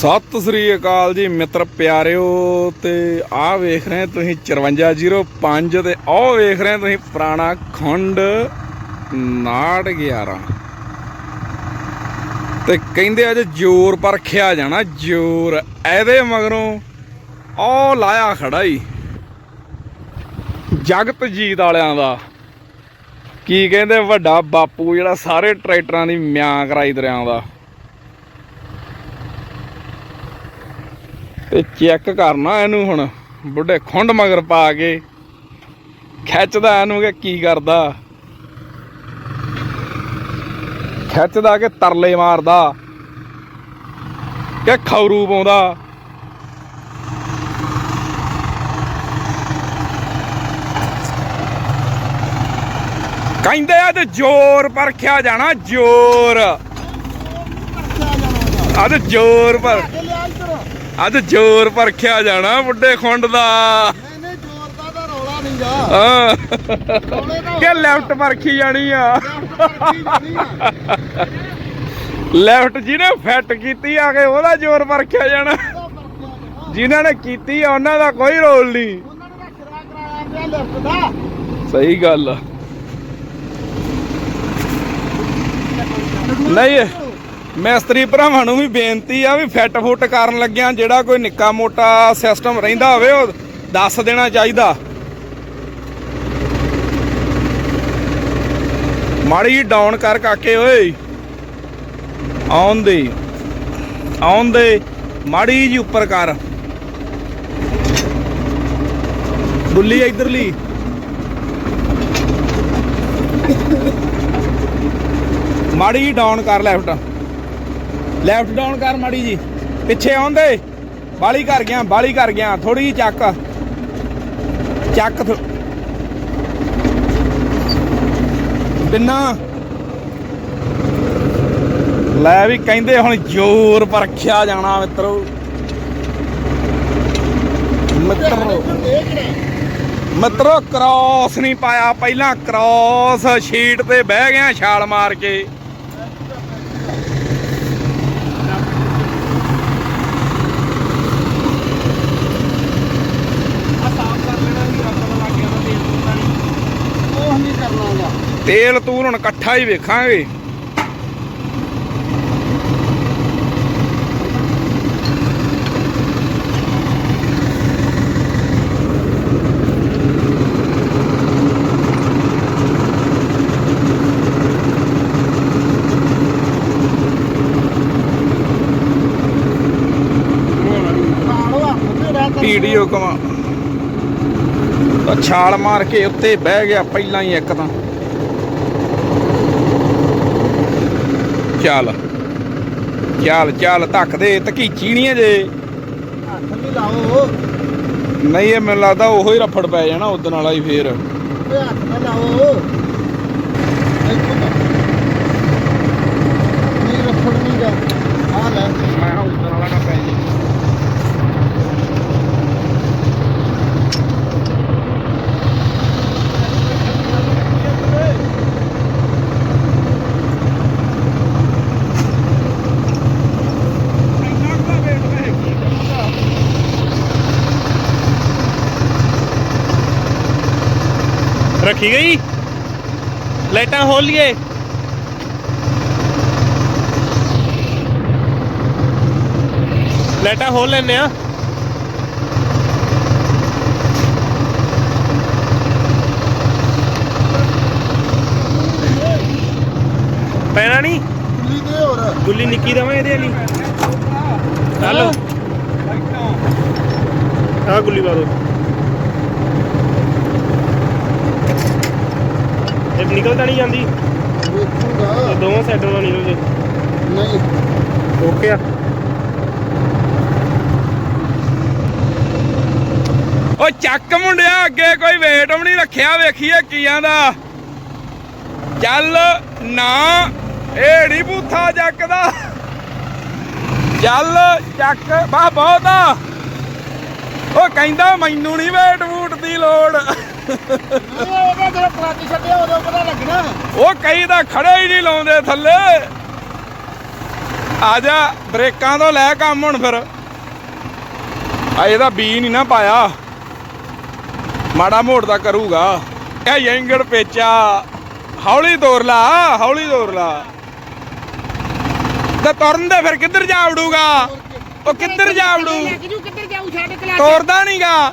ਸਤਿ ਸ੍ਰੀ ਅਕਾਲ ਜੀ ਮਿੱਤਰ ਪਿਆਰਿਓ ਤੇ ਆਹ ਵੇਖ ਰਹੇ ਤੁਸੀਂ 5405 ਤੇ ਆਹ ਵੇਖ ਰਹੇ ਤੁਸੀਂ ਪੁਰਾਣਾ ਖੰਡ 911 ਤੇ ਕਹਿੰਦੇ ਅੱਜ ਜ਼ੋਰ ਪਰਖਿਆ ਜਾਣਾ, ਜ਼ੋਰ। ਇਹਦੇ ਮਗਰੋਂ ਆਹ ਲਾਇਆ ਖੜਾ ਹੀ ਜਗਤ ਜੀਤ ਵਾਲਿਆਂ ਦਾ। ਕੀ ਕਹਿੰਦੇ, ਵੱਡਾ ਬਾਪੂ ਜਿਹੜਾ ਸਾਰੇ ਟਰੈਕਟਰਾਂ ਦੀ ਮਿਆਂ ਕਰਾਈ ਦਰਿਆਂ ਦਾ। ਤੇ ਚੈੱਕ ਕਰਨਾ ਇਹਨੂੰ ਹੁਣ। ਬੁੱਢੇ ਖੁੰਡ ਮਗਰ ਪਾ ਕੇ ਖਿੱਚਦਾ ਇਹਨੂੰ ਕਿ ਕੀ ਕਰਦਾ। ਖਿੱਚਦਾ ਕਿ ਤਰਲੇ ਮਾਰਦਾ। ਕਿ ਖੌਰੂ ਪਾਉਂਦਾ। ਕਹਿੰਦੇ ਆ ਤੇ ਜ਼ੋਰ ਪਰਖਿਆ ਜਾਣਾ, ਜ਼ੋਰ। ਅੱਜ ਜ਼ੋਰ ਪਰ ਅੱਜ ਜ਼ੋਰ ਪਰਖਿਆ ਜਾਣਾ ਬੁੱਢੇ ਖੁੰਡ ਦਾ। ਨਹੀਂ ਨਹੀਂ ਜ਼ੋਰ ਦਾ ਤਾਂ ਰੌਲਾ ਨਹੀਂ ਜਾ ਕਿ ਲੈਫਟ ਪਰਖੀ ਜਾਣੀ ਆ। ਲੈਫਟ ਜਿਹਨੇ ਫਿੱਟ ਕੀਤੀ ਆ ਕੇ ਉਹਦਾ ਜ਼ੋਰ ਪਰਖਿਆ ਜਾਣਾ। ਜਿਨ੍ਹਾਂ ਨੇ ਕੀਤੀ ਆ ਉਹਨਾਂ ਦਾ ਕੋਈ ਰੋਲ ਨਹੀਂ। ਸਹੀ ਗੱਲ ਆ। ਨਹੀਂ ਮਿਸਤਰੀ ਭਰਾਵਾਂ ਨੂੰ ਵੀ ਬੇਨਤੀ ਆ ਵੀ ਫਿੱਟ ਫੁੱਟ ਕਰਨ ਲੱਗਿਆਂ ਜਿਹੜਾ ਕੋਈ ਨਿੱਕਾ ਮੋਟਾ ਸਿਸਟਮ ਰਹਿੰਦਾ ਹੋਵੇ, ਉਹ ਦੱਸ ਦੇਣਾ ਚਾਹੀਦਾ। ਮਾੜੀ ਡਾਊਨ ਕਰ ਕਾਕੇ ਓਏ। ਆਉਣ ਦੇ ਆਉਣ ਦੇ, ਮਾੜੀ ਜੀ ਉੱਪਰ ਕਰ। ਬੁੱਲੀ ਇਧਰਲੀ। ਮਾੜੀ ਜੀ ਡਾਊਨ ਕਰ ਲੈਫਟ ਲੈਫਟ ਡਾਊਨ ਕਰ ਮਾੜੀ ਜੀ। ਪਿੱਛੇ ਆਉਂਦੇ। ਬਾਲੀ ਕਰ ਗਿਆ, ਬਾਲੀ ਕਰ ਗਿਆ। ਥੋੜੀ ਜੀ ਚੱਕ। ਚੱਕ ਬਿੰਨਾ। ਲੈ ਵੀ ਕਹਿੰਦੇ ਹੁਣ ਜ਼ੋਰ ਪਰਖਿਆ ਜਾਣਾ ਮਿੱਤਰੋ। ਮਿੱਤਰੋ। ਇਹ ਕਿਹੜਾ ਮਿੱਤਰੋ ਕ੍ਰਾਸ ਨਹੀਂ ਪਾਇਆ। ਪਹਿਲਾਂ ਕ੍ਰਾਸ ਸ਼ੀਟ ਤੇ ਬਹਿ ਗਿਆ ਛਾਲ ਮਾਰ ਕੇ ਉਹ ਨਹੀਂ ਕਰਨਾ ਗਾ ਤੇਲ ਤੂਲ ਹੁਣ ਇਕੱਠਾ ਹੀ ਵੇਖਾਂਗੇ। ਵੀਡੀਓ ਕਮਾ ਛਾਲ ਮਾਰ ਕੇ ਉੱਤੇ ਬਹਿ ਗਿਆ, ਪਹਿਲਾਂ ਹੀ ਇੱਕ ਤਾਂ। ਚੱਲ। ਚੱਲ ਚੱਲ ਧੱਕ ਦੇ ਧਕੀਚੀ ਨਹੀਂ ਜੇ ਹੱਥ ਵੀ ਲਾਓ। ਨਹੀਂ ਇਹ ਮੈਨੂੰ ਲੱਗਦਾ ਉਹੋ ਹੀ ਰਫੜ ਪੈ ਜਾਣਾ ਉਦਣ ਵਾਲਾ ਹੀ ਫੇਰ। ਓਏ ਹੱਥ ਨਾ ਲਾਓ ਇੱਥੋਂ ਨਾ ਨਹੀਂ ਰੱਖੜ ਨਹੀਂ ਗਾ ਆ ਲੈ ਮੈਂ ਉਦਣ ਵਾਲਾ ਨਾ ਪੈ ਜੇ ਠੀਕ ਹੈ ਜੀ ਲਾਈਟਾਂ ਖੋਲ ਲਈਏ। ਲਾਈਟਾਂ ਖੋਲ ਲੈਨੇ ਆ ਪੈਣਾ ਨਹੀਂ? ਕੁੱਲੀ ਦੇ ਹੋਰ ਗੁੱਲੀ ਨਿੱਕੀ ਦਵਾਂ ਇਹਦੇ ਵਾਲੀ। ਹਲੋ ਆ ਗੁੱਲੀ ਪਾ ਦੋ ਇਹ ਨਿਕਲ ਤਾਂ ਨਹੀਂ ਜਾਂਦੀ। ਵੇਖੂਗਾ ਇਹ ਦੋਵਾਂ ਸਾਈਡਾਂ ਤੋਂ ਨਿਕਲ ਜੇ। ਨਹੀਂ। ਓਕੇ ਆ। ਓ ਚੱਕ ਮੁੰਡਿਆ ਅੱਗੇ ਕੋਈ ਵੇਟ ਵੀ ਨਹੀਂ ਰੱਖਿਆ ਵੇਖੀਏ ਕੀਆਂ ਦਾ। ਚੱਲ ਨਾ ਇਹ ਨੀ ਬੂਥਾ ਚੱਕਦਾ। ਚੱਲ ਚੱਕ ਬਾ ਬਹੁਤ ਉਹ ਕਹਿੰਦਾ ਮੈਨੂੰ ਨਹੀਂ ਵੇਟ ਵੂਟ ਦੀ ਲੋੜ। ਉਹਦਾ ਜਿਹੜਾ ਕਲੱਚ ਛੱਡਿਆ ਉਦੋਂ ਪਤਾ ਲੱਗਣਾ। ਉਹ ਕਈ ਤਾਂ ਖੜੇ ਹੀ ਨਹੀਂ ਲਾਉਂਦੇ ਥੱਲੇ। ਆ ਜਾ ਬ੍ਰੇਕਾਂ ਤੋਂ ਲੈ ਕੰਮ ਹੁਣ ਫਿਰ। ਆ ਇਹਦਾ ਬੀ ਨਹੀਂ ਨਾ ਪਾਇਆ। ਮਾੜਾ ਮੋੜ ਦਾ ਕਰੂਗਾ। ਇਹ ਯੰਗੜ ਪੇਚਾ। ਹੌਲੀ ਤੋਰ ਲਾ ਹੌਲੀ ਤੋਰ ਲਾ। ਤੇ ਤੁਰਨ ਦੇ ਫਿਰ ਕਿੱਧਰ ਜਾ ਵੜੂਗਾ ਉਹ ਕਿੱਧਰ ਜਾ ਵੜੂ ਜੂ ਕਿੱਧਰ ਜਾਊ ਛੱਡ ਕਲਾ ਤੋਰਦਾ ਨਹੀਂਗਾ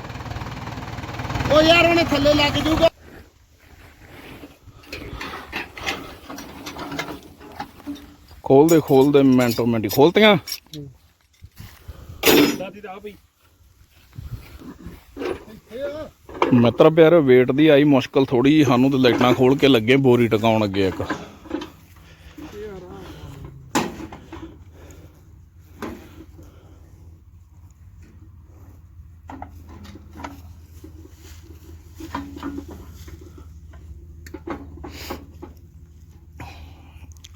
ਉਹ ਯਾਰ ਉਹਨੇ ਥੱਲੇ ਲੱਗ ਜੂਗਾ। ਖੋਲ ਦੇ ਖੋਲ ਦੇ ਮਿੰਟੋ ਮਿੰਟੀ। ਖੋਲਤੀਆਂ ਦਾਦੀ ਦਾ ਪਈ ਮਿੱਤਰ ਪਿਆਰੇ ਵੇਟ ਦੀ ਆਈ ਮੁਸ਼ਕਲ ਥੋੜੀ ਜਿਹੀ ਸਾਨੂੰ ਤੇ ਲਾਈਟਾਂ ਖੋਲ ਕੇ ਲੱਗੇ ਬੋਰੀ ਟਿਕਾਉਣ ਅੱਗੇ ਇੱਕ।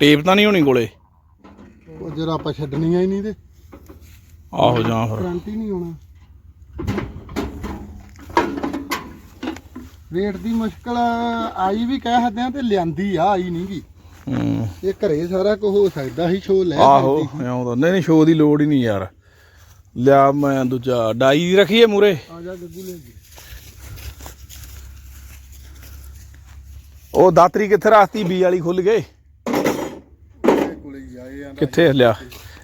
ਟੇਪ ਤਾਂ ਨਹੀਂ ਹੋਣੀ ਕੋਲੇ? ਉਹ ਜਰਾ ਆਪਾਂ ਛੱਡਣੀਆਂ ਹੀ ਨਹੀਂ ਤੇ। ਆਹੋ ਜਾਂ ਫਿਰ। ਕਰੰਟ ਹੀ ਨਹੀਂ ਆਉਣਾ ਰੇਟ ਦੀ ਮੁਸ਼ਕਲ ਆਈ ਵੀ ਕਹਿ ਸਕਦੇ ਆ ਤੇ ਲਿਆਂਦੀ ਆ ਆਈ ਨਹੀਂਗੀ ਹੂੰ। ਇਹ ਘਰੇ ਸਾਰਾ ਕੁਝ ਹੋ ਸਕਦਾ ਸੀ ਸ਼ੋ ਲੈ ਆਹੋ ਇਉਂ ਤਾਂ ਨਹੀਂ ਨਹੀਂ ਸ਼ੋਅ ਦੀ ਲੋੜ ਹੀ ਨਹੀਂ ਯਾਰ। ਲਿਆ ਮੈਂ ਦੂਜਾ ਡਾਈ ਰੱਖੀਏ ਮੂਰੇ ਸੀ। ਆ ਜਾ ਗੱਗੂ ਲੈ ਜੀ ਉਹ ਦਾਤਰੀ ਕਿੱਥੇ ਰਾਸਤੀ ਬੀ ਵਾਲੀ ਖੁੱਲ ਗਏ। ਕਿੱਥੇ ਲਿਆ।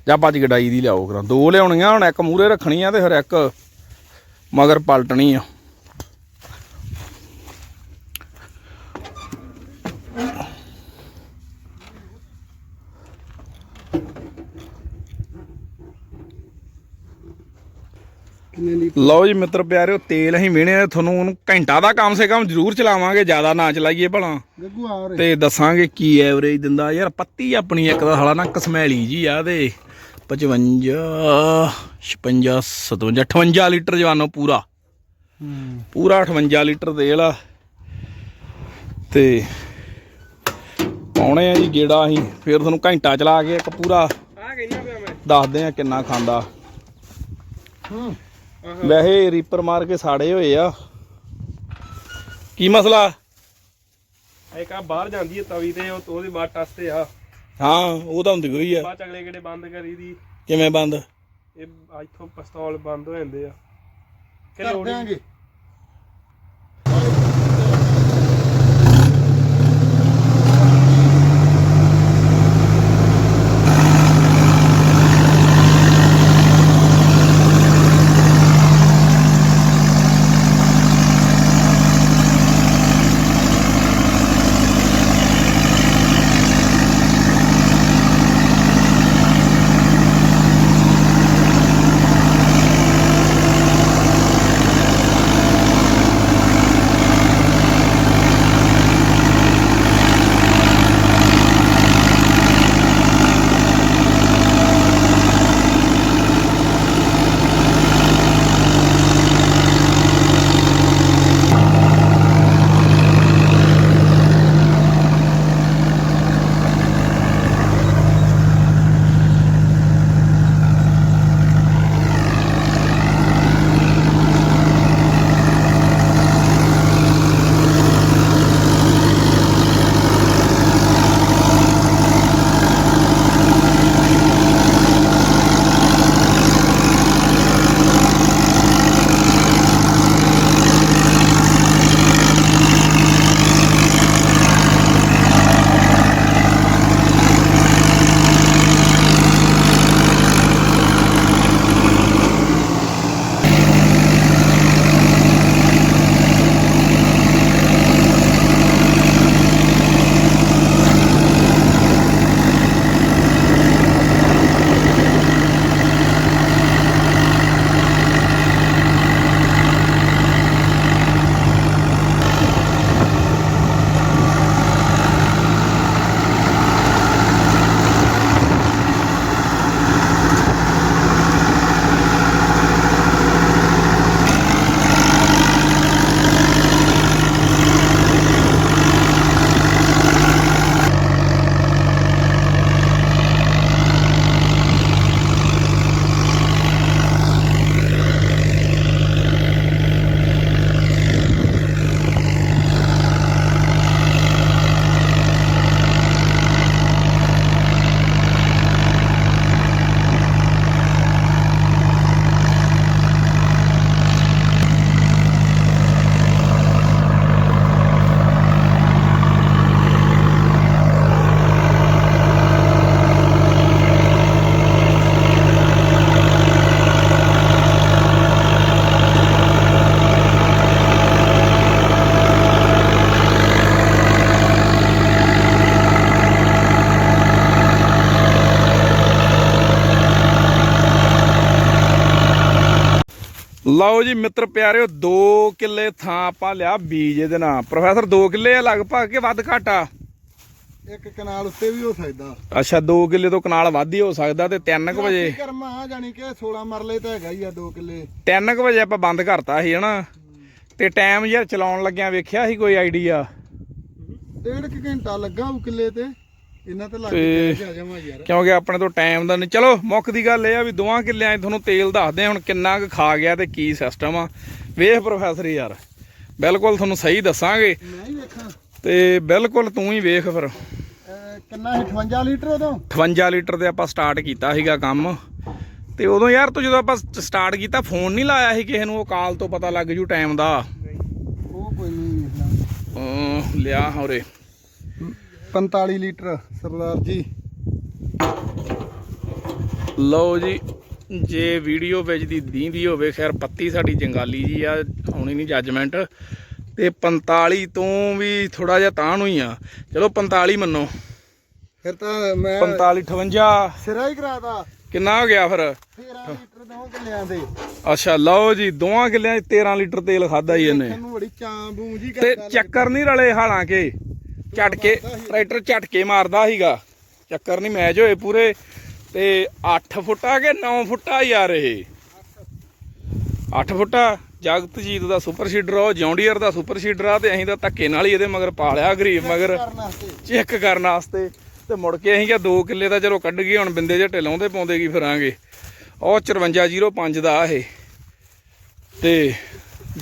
ਜਾਂ ਭੱਜ ਗਡਾਈ ਦੀ ਲਿਆਓ ਕਰਾਂ। ਦੋ ਲਿਆਉਣੀਆਂ, ਹੁਣ ਇੱਕ ਮੂਰੇ ਰੱਖਣੀ ਆ ਤੇ ਫਿਰ ਇੱਕ ਮਗਰ ਪਲਟਣੀ ਆ। ਲਓ ਜੀ ਮਿੱਤਰ ਪਿਆਰਿਓ ਤੇਲ ਅਸੀਂ ਵੀਣੇ ਤੁਹਾਨੂੰ ਉਹਨੂੰ ਘੰਟਾ ਦਾ ਕਮ ਸੇ ਕਮ ਜ਼ਰੂਰ ਚਲਾਵਾਂਗੇ ਜ਼ਿਆਦਾ ਨਾ ਚਲਾਈਏ ਭਲਾ। ਤੇ ਦੱਸਾਂਗੇ ਕੀ ਐਵਰੇਜ ਦਿੰਦਾ ਯਾਰ ਪੱਤੀ ਆਪਣੀ ਇੱਕ ਦਾ ਹਾਲਾ ਨਾ ਕਸਮੈਲੀ ਜੀ ਆ ਤੇ 55 56 57 58 ਲੀਟਰ ਜਵਾਨੋ ਪੂਰਾ। ਪੂਰਾ 58 ਲੀਟਰ ਤੇਲ ਆ ਤੇ ਪਾਉਣੇ ਆ ਜੀ ਗੇੜਾ ਅਸੀਂ ਫਿਰ ਤੁਹਾਨੂੰ ਘੰਟਾ ਚਲਾ ਕੇ ਇੱਕ ਪੂਰਾ ਆ ਕਹਿੰਦਾ ਪਿਆ ਮੈਂ। ਦੱਸਦੇ ਆ ਕਿੰਨਾ ਖਾਂਦਾ। ਹਾਂ। ਵੈਸੇ ਰੀਪਰ ਮਾਰ ਕੇ ਸਾੜੇ ਹੋਏ ਆ। ਕੀ ਮਸਲਾ? ਇੱਕ ਆ ਬਾਹਰ ਜਾਂਦੀ ਹੈ ਤਵੀ ਤੇ ਉਹ ਉਹਦੇ ਬਾਅਦ ਟਸਤੇ ਆ। ਹਾਂ ਉਹ ਤਾਂ ਹੁੰਦੀ ਹੋਈ ਆ। ਬਾਅਦ ਚ ਅਗਲੇ ਕਿਹੜੇ ਬੰਦ ਕਰੀ ਦੀ ਕਿਵੇਂ ਬੰਦ? ਇਹ ਇੱਥੋਂ ਪਿਸਤੌਲ ਬੰਦ ਹੋ ਜਾਂਦੇ ਆ। ਕਿ ਲੋੜ ਹੀ- ਲਓ ਜੀ ਮਿੱਤਰ ਪਿਆਰਿਓ 2 ਕਿੱਲੇ ਥਾਂ ਆਪਾਂ ਲਿਆ ਬੀਜ ਇਹਦੇ ਨਾਲ। ਪ੍ਰੋਫੈਸਰ 2 ਕਿੱਲੇ ਆ ਲਗਭਗ ਕਿ ਵੱਧ ਘੱਟ ਆ? ਇੱਕ ਕਨਾਲ ਉੱਤੇ ਵੀ ਹੋ ਸਕਦਾ। ਅੱਛਾ 2 ਕਿੱਲੇ ਤੋਂ ਕਨਾਲ ਵੱਧ ਹੀ ਹੋ ਸਕਦਾ ਤੇ 3 ਕੁ ਵਜੇ। ਕਰਮਾ ਜਾਨੀ ਕਿ 16 ਮਰਲੇ ਤਾਂ ਹੈਗਾ ਹੀ ਆ 2 ਕਿੱਲੇ। 3 ਕੁ ਵਜੇ ਆਪਾਂ ਬੰਦ ਕਰਤਾ ਸੀ ਹਨਾ। ਤੇ ਟਾਈਮ ਯਾਰ ਚਲਾਉਣ ਲੱਗਿਆ ਵੇਖਿਆ ਸੀ ਕੋਈ ਆਈਡੀਆ? ਡੇਢ ਕੁ ਘੰਟਾ ਲੱਗਾ ਉਹ ਕਿੱਲੇ ਤੇ। ਇਹਨਾਂ ਤੇ ਲੱਗ ਤੇ- ਕੇ ਆ ਜਾਵਾਂ ਯਾਰ। ਕਿਉਂਕਿ ਆਪਣੇ ਤੋਂ ਟਾਈਮ ਦਾ ਨਹੀਂ। ਚਲੋ ਮੁੱਖ ਦੀ ਗੱਲ ਇਹ ਆ ਵੀ ਦੋਵਾਂ ਕਿੱਲਿਆਂ 'ਚ ਤੁਹਾਨੂੰ ਤੇਲ ਦੱਸਦੇ ਹੁਣ ਕਿੰਨਾ ਕੁ ਖਾ ਗਿਆ ਤੇ ਕੀ ਸਿਸਟਮ ਆ। ਵੇਖ ਪ੍ਰੋਫੈਸਰ ਯਾਰ ਬਿਲਕੁਲ ਤੁਹਾਨੂੰ ਸਹੀ ਦੱਸਾਂਗੇ। ਮੈਂ ਹੀ ਵੇਖਾਂ। ਤੇ ਬਿਲਕੁਲ ਤੂੰ ਹੀ ਵੇਖ ਫਿਰ। ਕਿੰਨਾ ਸੀ? 58 ਲੀਟਰ ਉਦੋਂ? 58 ਲੀਟਰ ਤੇ ਆਪਾਂ ਸਟਾਰਟ ਕੀਤਾ ਸੀਗਾ ਕੰਮ। ਤੇ ਉਦੋਂ ਯਾਰ ਤੂੰ ਜਦੋਂ ਆਪਾਂ ਸਟਾਰਟ ਕੀਤਾ ਫੋਨ ਨਹੀਂ ਲਾਇਆ ਸੀ ਕਿਸੇ ਨੂੰ ਉਹ ਕਾਲ ਤੋਂ ਪਤਾ ਲੱਗ ਜੂ ਟਾਈਮ ਦਾ। ਉਹ ਕੋਈ ਨਹੀਂ ਲਿਆ ਹੋਰੇ। 45 ਲੀਟਰ ਸਰਦਾਰ ਜੀ। ਲਓ ਜੀ ਜੇ ਵੀਡੀਓ ਵਿੱਚ ਦੀ ਦੀਂਦੀ ਹੋਵੇ ਖੈਰ ਪੱਤੀ ਸਾਡੀ ਜੰਗਾਲੀ ਜੀ ਆ ਆਉਣੀ ਨਹੀਂ ਜੱਜਮੈਂਟ ਤੇ 45 ਤੋਂ ਵੀ ਥੋੜਾ ਜਿਹਾ ਤਾਂ ਨੂੰ ਹੀ ਆ। ਚਲੋ 45 ਮੰਨੋ। ਫਿਰ ਤਾਂ ਮੈਂ 45 58 ਸਿਰਾ ਹੀ ਕਰਾਤਾ। ਕਿੰਨਾ ਹੋ ਗਿਆ ਫਿਰ? 13 ਲੀਟਰ ਦੋ ਕਿੱਲਿਆਂ ਦੇ। ਅੱਛਾ ਲਓ ਜੀ ਦੋਵਾਂ ਕਿੱਲਿਆਂ 'ਚ 13 ਲੀਟਰ ਤੇਲ ਖਾਦਾ ਹੀ ਇਹਨੇ। ਤੇ ਚੱਕਰ ਨਹੀਂ ਰਲੇ ਹਾਲਾਂਕਿ। ਝਟਕੇ ਟਰੈਕਟਰ ਝਟਕੇ ਮਾਰਦਾ ਸੀਗਾ। ਚੱਕਰ ਨਹੀਂ ਮੈਚ ਹੋਏ ਪੂਰੇ ਤੇ 8 ਫੁੱਟਾ ਕਿ 9 ਫੁੱਟਾ ਯਾਰ ਇਹ। 8 ਫੁੱਟਾ ਜਗਤਜੀਤ ਦਾ ਸੁਪਰ ਸੀਡਰ ਆ, ਉਹ ਜੌਂਡੀਅਰ ਦਾ ਸੁਪਰ ਸੀਡਰ ਆ ਤੇ ਅਸੀਂ ਤਾਂ ਧੱਕੇ ਨਾਲ ਹੀ ਇਹਦੇ ਮਗਰ ਪਾਲਿਆ ਗਰੀਬ ਮਗਰ। ਚੈੱਕ ਕਰਨ ਵਾਸਤੇ। ਤੇ ਮੁੜ ਕੇ ਅਸੀਂ ਕਿਹਾ 2 ਕਿੱਲੇ ਦਾ ਚਲੋ ਕੱਢ ਗਏ ਹੁਣ ਬਿੰਦੇ ਝੱਟੇ ਲਾਉਂਦੇ ਪਾਉਂਦੇ ਕੀ ਫਿਰਾਂਗੇ। ਉਹ 5405 ਦਾ ਇਹ। ਤੇ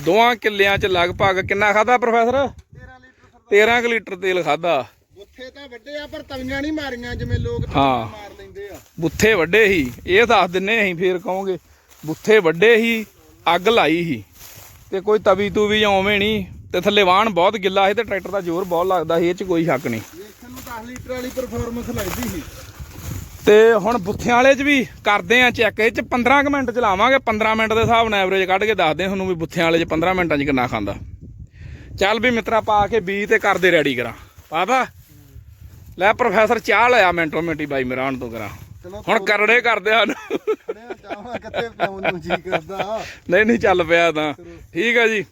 ਦੋਆਂ ਕਿੱਲਿਆਂ ਚ ਲਗਭਗ ਕਿੰਨਾ ਖਾਦਾ ਪ੍ਰੋਫੈਸਰ? 13 ਲੀਟਰ 13 ਕੁ ਲੀਟਰ ਤੇਲ ਖਾਦਾ ਬੁੱਥੇ ਤਾਂ ਵੱਡੇ ਆ ਪਰ ਤਵੀਆਂ ਨਹੀਂ ਮਾਰੀਆਂ ਜਿਵੇਂ ਲੋਕ ਤਵੀਆਂ ਹਾਂ। ਮਾਰ ਲੈਂਦੇ ਆ। ਬੁੱਥੇ ਵੱਡੇ ਸੀ ਇਹ ਦੱਸ ਦਿੰਨੇ ਅਸੀਂ ਫੇਰ ਕਹੋਗੇ। ਬੁੱਥੇ ਵੱਡੇ ਸੀ ਅੱਗ ਲਾਈ ਸੀ। ਤੇ ਕੋਈ ਤਵੀ ਤੂ ਵੀ ਉਵੇਂ ਨਹੀਂ ਤੇ ਥੱਲੇ ਵਾਹਣ ਬਹੁਤ ਗਿੱਲਾ ਸੀ ਤੇ ਟਰੈਕਟਰ ਦਾ ਜ਼ੋਰ ਬਹੁਤ ਲੱਗਦਾ ਸੀ ਇਹ ਚ ਕੋਈ ਸ਼ੱਕ ਨਹੀਂ। ਵੇਖਣ ਨੂੰ 10 ਲੀਟਰ ਵਾਲੀ ਪਰਫਾਰਮੈਂਸ ਲੱਗਦੀ ਸੀ। ਤੇ ਹੁਣ ਬੁੱਥਿਆਂ ਵਾਲੇ ਚ ਵੀ ਕਰਦੇ ਆ ਚੈੱਕ ਇਹ ਚ 15 ਕੁ ਮਿੰਟ ਚਲਾਵਾਂਗੇ 15 ਮਿੰਟ ਦੇ ਹਿਸਾਬ ਨਾਲ ਐਵਰੇਜ ਕੱਢ ਕੇ ਦੱਸਦੇ ਤੁਹਾਨੂੰ ਵੀ ਬੁੱਥਿਆਂ ਵਾਲੇ ਚ 15 ਮਿੰਟਾਂ ਚ ਕਿੰਨਾ ਖਾਂਦਾ। ਚੱਲ ਵੀ ਮਿੱਤਰਾ ਪਾ ਕੇ ਬੀ ਤੇ ਕਰਦੇ ਰੈਡੀ ਕਰਾਂ। ਪਾਪਾ ਲੈ ਪ੍ਰੋਫੈਸਰ ਚਾਹ ਲਿਆ ਮਿੰਟੋ ਮਿੰਟੀ ਬਾਈ ਹਣ ਤੋਂ ਕਰਾਂ। ਹੁਣ ਕਰੜੇ ਕਰਦੇ ਹਨ ਨਹੀਂ ਨਹੀਂ ਚੱਲ ਪਿਆ ਤਾਂ। ਠੀਕ ਆ ਜੀ।